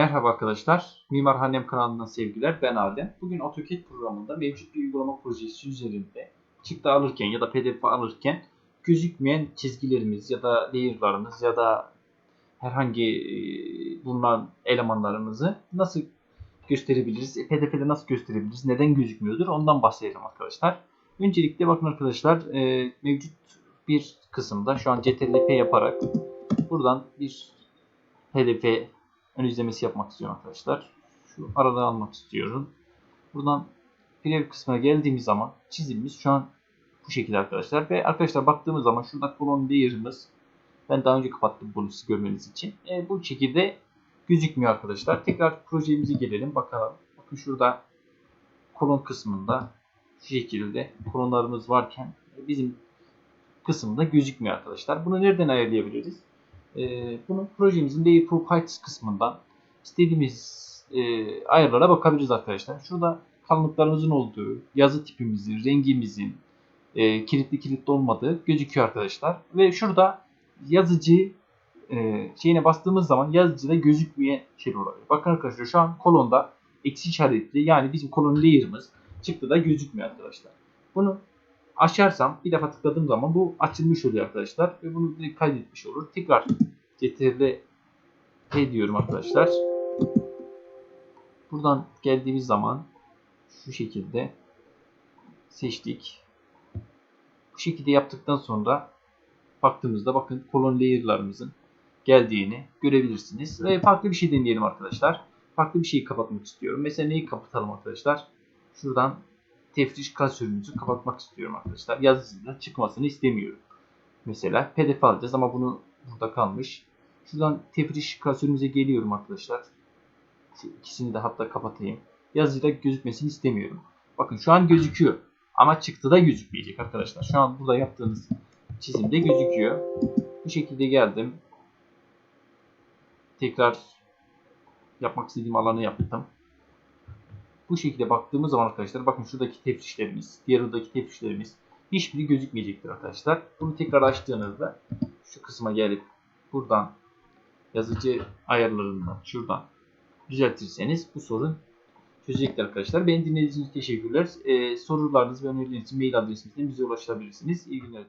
Merhaba arkadaşlar. Mimar Hanem kanalından sevgiler. Ben Adem. Bugün AutoCAD programında mevcut bir uygulama projesi üzerinde çıktı alırken ya da pdf alırken gözükmeyen çizgilerimiz ya da layer'larımız ya da herhangi e, bulunan elemanlarımızı nasıl gösterebiliriz? E, pdf'de nasıl gösterebiliriz? Neden gözükmüyordur? Ondan bahsedelim arkadaşlar. Öncelikle bakın arkadaşlar e, mevcut bir kısımda şu an CTRL-P yaparak buradan bir pdf ön izlemesi yapmak istiyorum arkadaşlar. Şu aradan almak istiyorum. Buradan preview kısmına geldiğimiz zaman çizimimiz şu an bu şekilde arkadaşlar. Ve arkadaşlar baktığımız zaman şurada kolon layer'ımız ben daha önce kapattım bunu siz görmeniz için. E, bu şekilde gözükmüyor arkadaşlar. Tekrar projemize gelelim bakalım. Bakın şurada kolon kısmında şu şekilde kolonlarımız varken bizim kısımda gözükmüyor arkadaşlar. Bunu nereden ayarlayabiliriz? Ee, bunu projemizin Layer Properties kısmından istediğimiz e, ayarlara bakabiliriz arkadaşlar. Şurada kalınlıklarımızın olduğu, yazı tipimizin, rengimizin, e, kilitli kilitli olmadığı gözüküyor arkadaşlar. Ve şurada yazıcı e, şeyine bastığımız zaman yazıcıda gözükmeyen şey olabilir. Bakın arkadaşlar şu an kolonda eksi işaretli yani bizim kolon layer'ımız çıktı da gözükmüyor arkadaşlar. Bunu açarsam bir defa tıkladığım zaman bu açılmış oluyor arkadaşlar ve bunu direkt kaydetmiş olur. Tekrar CTRL P diyorum arkadaşlar. Buradan geldiğimiz zaman şu şekilde seçtik. Bu şekilde yaptıktan sonra baktığımızda bakın kolon layer'larımızın geldiğini görebilirsiniz. Ve farklı bir şey deneyelim arkadaşlar. Farklı bir şeyi kapatmak istiyorum. Mesela neyi kapatalım arkadaşlar? Şuradan tefriş klasörümüzü kapatmak istiyorum arkadaşlar. Yazısında çıkmasını istemiyorum. Mesela pdf alacağız ama bunu burada kalmış. Şuradan tefriş klasörümüze geliyorum arkadaşlar. Şu de hatta kapatayım. Yazıcıda gözükmesini istemiyorum. Bakın şu an gözüküyor. Ama çıktıda gözükmeyecek arkadaşlar. Şu an burada yaptığınız çizimde gözüküyor. Bu şekilde geldim. Tekrar yapmak istediğim alanı yaptım. Bu şekilde baktığımız zaman arkadaşlar bakın şuradaki tefrişlerimiz, diğer oradaki tefrişlerimiz hiçbiri gözükmeyecektir arkadaşlar. Bunu tekrar açtığınızda şu kısma gelip buradan yazıcı ayarlarından şuradan düzeltirseniz bu sorun çözecektir arkadaşlar. Beni dinlediğiniz için teşekkürler. Ee, sorularınız ve önerileriniz için mail adresimizden bize ulaşabilirsiniz. İyi günler.